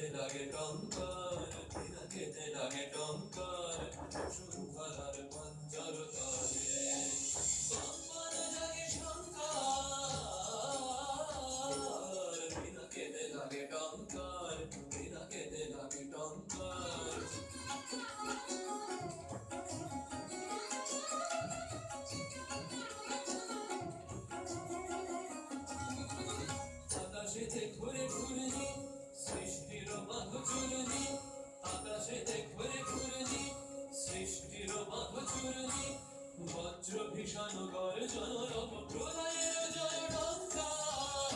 খেতে লাগে টঙ্কার ফিরা খেতে লাগে টঙ্কার শুরু করার পঞ্চর তরে। সম্মান লাগে টঙ্কার ফিরা খেতে ঘুরে জাদুঘর চলো প্রলয়ের জয় টঙ্কার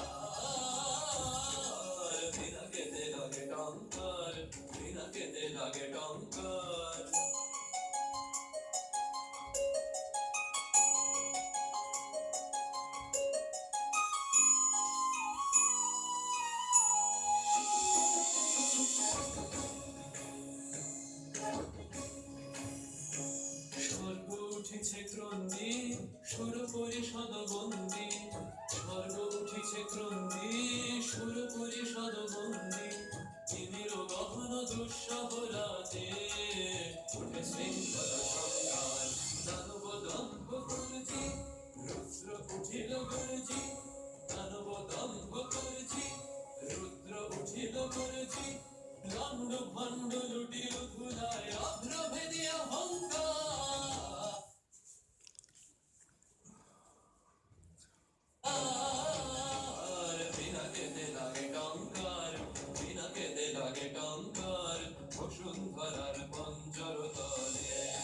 বিনা কেতে লাগে টঙ্কার বিনা কেতে লাগে টঙ্কার উঠেছে ক্রন্দে সুর পরিষদ বন্দি তিমির গহন দুঃসহ রাতে। উঠে শৃঙ্খলা সংগার দানব দম্ভ করছি, রুদ্র উঠিল গর্জি দানব দম্ভ করছি, রুদ্র উঠিল গর্জি লন্ড ভণ্ড লুটিল gangar, koşun karar pancar tane.